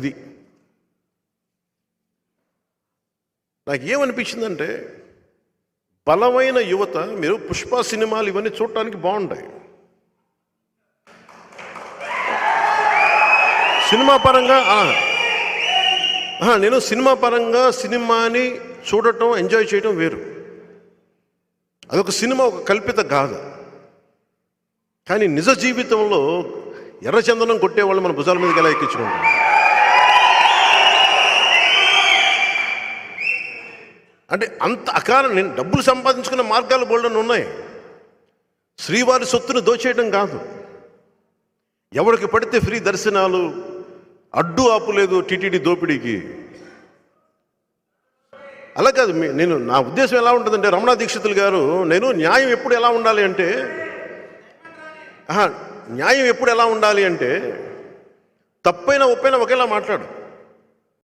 ఇది నాకు ఏమనిపించిందంటే బలమైన యువత మీరు పుష్ప సినిమాలు ఇవన్నీ చూడటానికి బాగుంటాయి. సినిమా పరంగా నేను సినిమా పరంగా సినిమాని చూడటం ఎంజాయ్ చేయటం వేరు. అదొక సినిమా ఒక కల్పిత గాథ. కానీ నిజ జీవితంలో ఎర్రచందనం కొట్టేవాళ్ళు మన భుజాల మీదకి ఎలా ఎక్కించుకుంటాం అంటే అంత అకారం నేను డబ్బులు సంపాదించుకునే మార్గాలు బోల్డన్ ఉన్నాయి. శ్రీవారి సొత్తును దోచేయడం కాదు. ఎవరికి పడితే ఫ్రీ దర్శనాలు అడ్డు ఆపు లేదు టీటీడీ దోపిడీకి. అలా కాదు నేను నా ఉద్దేశం ఎలా ఉంటుందంటే రమణ దీక్షితులు గారు నేను న్యాయం ఎప్పుడు ఎలా ఉండాలి అంటే ఆహా, న్యాయం ఎప్పుడు ఎలా ఉండాలి అంటే తప్పైనా ఒప్పైనా ఒకేలా మాట్లాడు.